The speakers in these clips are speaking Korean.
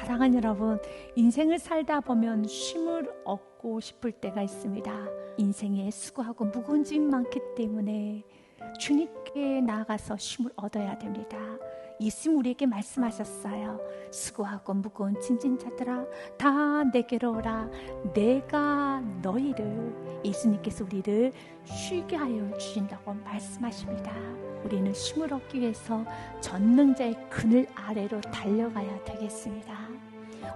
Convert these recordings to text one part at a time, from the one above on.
사랑하는 여러분, 인생을 살다 보면 쉼을 얻고 싶을 때가 있습니다. 인생에 수고하고 무거운 짐이 많기 때문에 주님께 나아가서 쉼을 얻어야 됩니다. 예수님 우리에게 말씀하셨어요. 수고하고 무거운 짐진 자들아 다 내게로 오라. 내가 너희를 예수님께서 우리를 쉬게 하여 주신다고 말씀하십니다. 우리는 쉼을 얻기 위해서 전능자의 그늘 아래로 달려가야 되겠습니다.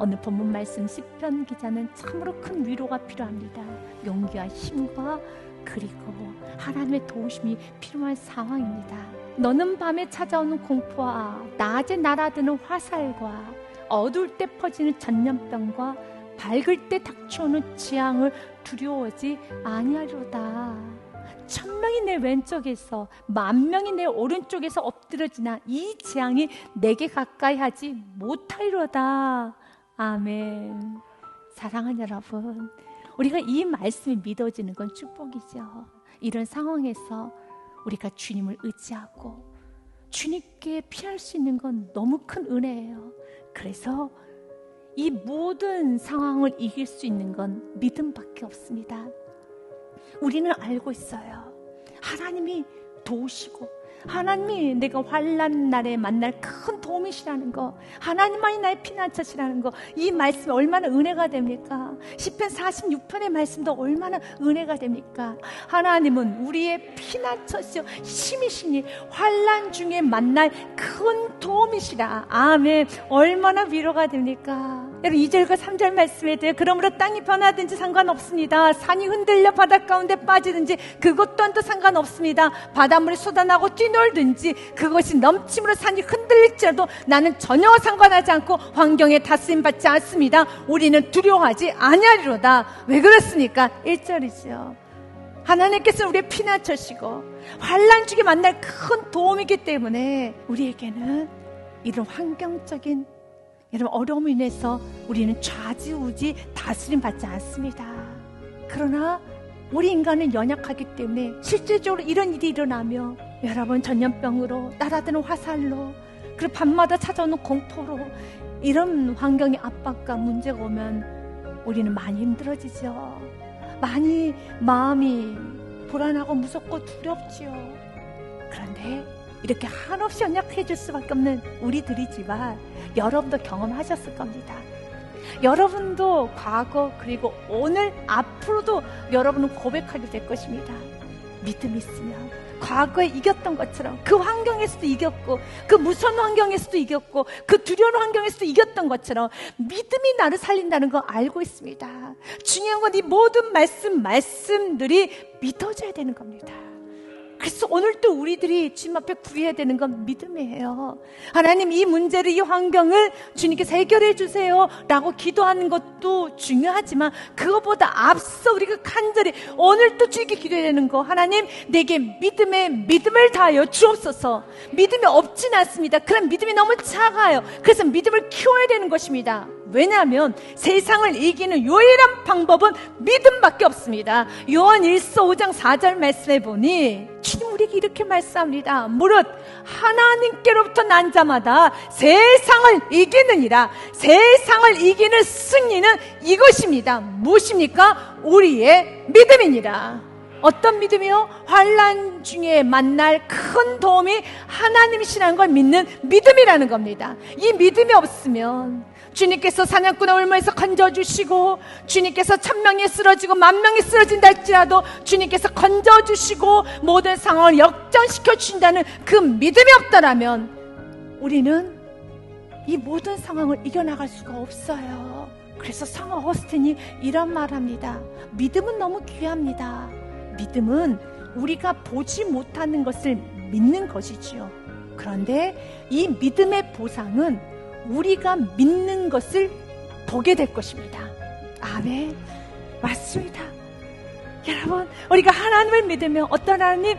오늘 본문 말씀 시편 기자는 참으로 큰 위로가 필요합니다. 용기와 힘과 그리고 하나님의 도우심이 필요한 상황입니다. 너는 밤에 찾아오는 공포와 낮에 날아드는 화살과 어두울 때 퍼지는 전염병과 밝을 때 닥쳐오는 재앙을 두려워하지 아니하리로다. 천 명이 내 왼쪽에서 만 명이 내 오른쪽에서 엎드려지나 이 재앙이 내게 가까이 하지 못하리로다. 아멘. 사랑하는 여러분, 우리가 이 말씀이 믿어지는 건 축복이죠. 이런 상황에서 우리가 주님을 의지하고 주님께 피할 수 있는 건 너무 큰 은혜예요. 그래서 이 모든 상황을 이길 수 있는 건 믿음밖에 없습니다. 우리는 알고 있어요. 하나님이 도우시고 하나님이 내가 환란 날에 만날 큰 도움이시라는 거 하나님만이 나의 피난처시라는 거 이 말씀이 얼마나 은혜가 됩니까? 10편 46편의 말씀도 얼마나 은혜가 됩니까? 하나님은 우리의 피난처시요 힘이시니 환란 중에 만날 큰 도움이시라 아멘 얼마나 위로가 됩니까? 여러분 2절과 3절 말씀에 대해 그러므로 땅이 변하든지 상관없습니다 산이 흔들려 바닷 가운데 빠지든지 그것 또한도 상관없습니다 바닷물이 쏟아나고 뛰 놀든지 그것이 넘침으로 산이 흔들릴지라도 나는 전혀 상관하지 않고 환경에 다스림 받지 않습니다. 우리는 두려워하지 아니하리로다. 왜 그렇습니까? 1절이죠. 하나님께서 우리의 피난처시고 환란 중에 만날 큰 도움이기 때문에 우리에게는 이런 환경적인 이런 어려움을 인해서 우리는 좌지우지 다스림 받지 않습니다. 그러나 우리 인간은 연약하기 때문에 실질적으로 이런 일이 일어나며 여러분 전염병으로 날아드는 화살로 그리고 밤마다 찾아오는 공포로 이런 환경의 압박과 문제가 오면 우리는 많이 힘들어지죠. 많이 마음이 불안하고 무섭고 두렵지요. 그런데 이렇게 한없이 연약해질 수밖에 없는 우리들이지만 여러분도 경험하셨을 겁니다. 여러분도 과거 그리고 오늘 앞으로도 여러분은 고백하게 될 것입니다. 믿음 있으면 과거에 이겼던 것처럼 그 환경에서도 이겼고 그 무서운 환경에서도 이겼고 그 두려운 환경에서도 이겼던 것처럼 믿음이 나를 살린다는 거 알고 있습니다. 중요한 건 이 모든 말씀 말씀들이 믿어져야 되는 겁니다. 그래서 오늘 또 우리들이 주님 앞에 구해야 되는 건 믿음이에요. 하나님 이 문제를 이 환경을 주님께서 해결해 주세요 라고 기도하는 것도 중요하지만 그것보다 앞서 우리가 간절히 오늘 또 주님께 기도해야 되는 거 하나님 내게 믿음에 믿음을 다하여 주옵소서 믿음이 없진 않습니다. 그런 믿음이 너무 작아요. 그래서 믿음을 키워야 되는 것입니다. 왜냐하면 세상을 이기는 유일한 방법은 믿음밖에 없습니다. 요한 1서 5장 4절 말씀해 보니 주님 우리에게 이렇게 말씀합니다. 무릇 하나님께로부터 난 자마다 세상을 이기느니라. 세상을 이기는 승리는 이것입니다. 무엇입니까? 우리의 믿음이니라. 어떤 믿음이요? 환란 중에 만날 큰 도움이 하나님이시라는 걸 믿는 믿음이라는 겁니다. 이 믿음이 없으면 주님께서 사냥꾼의 울무에서 건져주시고 주님께서 천명이 쓰러지고 만명이 쓰러진다 할지라도 주님께서 건져주시고 모든 상황을 역전시켜 주신다는 그 믿음이 없다라면 우리는 이 모든 상황을 이겨나갈 수가 없어요. 그래서 성어 호스틴이 이런 말합니다. 믿음은 너무 귀합니다. 믿음은 우리가 보지 못하는 것을 믿는 것이지요. 그런데 이 믿음의 보상은 우리가 믿는 것을 보게 될 것입니다. 아멘. 맞습니다. 여러분, 우리가 하나님을 믿으면 어떤 하나님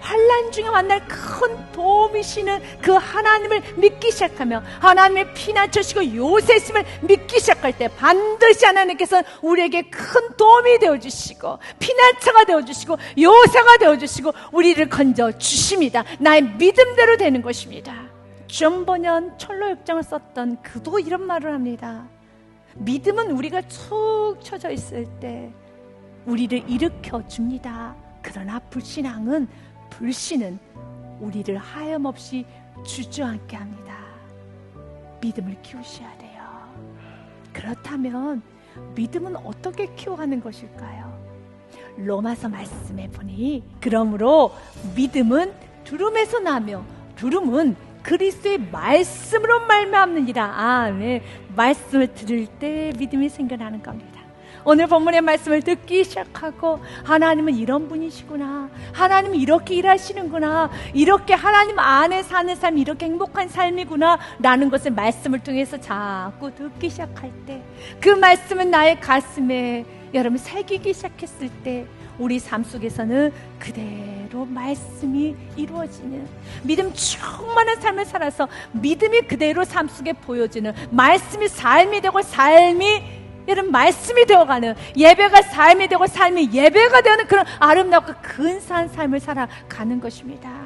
환란 중에 만날 큰 도움이시는 그 하나님을 믿기 시작하며 하나님의 피난처시고 요새심을 믿기 시작할 때 반드시 하나님께서 우리에게 큰 도움이 되어 주시고 피난처가 되어 주시고 요새가 되어 주시고 우리를 건져 주십니다. 나의 믿음대로 되는 것입니다. 존 번연 철로 역정을 썼던 그도 이런 말을 합니다. 믿음은 우리가 툭 쳐져 있을 때 우리를 일으켜 줍니다. 그러나 불신앙은 불신은 우리를 하염없이 주저앉게 합니다. 믿음을 키우셔야 돼요. 그렇다면 믿음은 어떻게 키워가는 것일까요? 로마서 말씀해 보니 그러므로 믿음은 두름에서 나며 두름은 그리스도의 말씀으로 말미암느니라. 아, 네. 말씀을 들을 때 믿음이 생겨나는 겁니다. 오늘 본문의 말씀을 듣기 시작하고 하나님은 이런 분이시구나. 하나님은 이렇게 일하시는구나. 이렇게 하나님 안에 사는 삶이 이렇게 행복한 삶이구나. 라는 것을 말씀을 통해서 자꾸 듣기 시작할 때 그 말씀은 나의 가슴에 여러분 새기기 시작했을 때 우리 삶 속에서는 그대로 말씀이 이루어지는 믿음 충만한 삶을 살아서 믿음이 그대로 삶 속에 보여지는 말씀이 삶이 되고 삶이 여러분 말씀이 되어가는 예배가 삶이 되고 삶이 예배가 되는 그런 아름답고 근사한 삶을 살아가는 것입니다.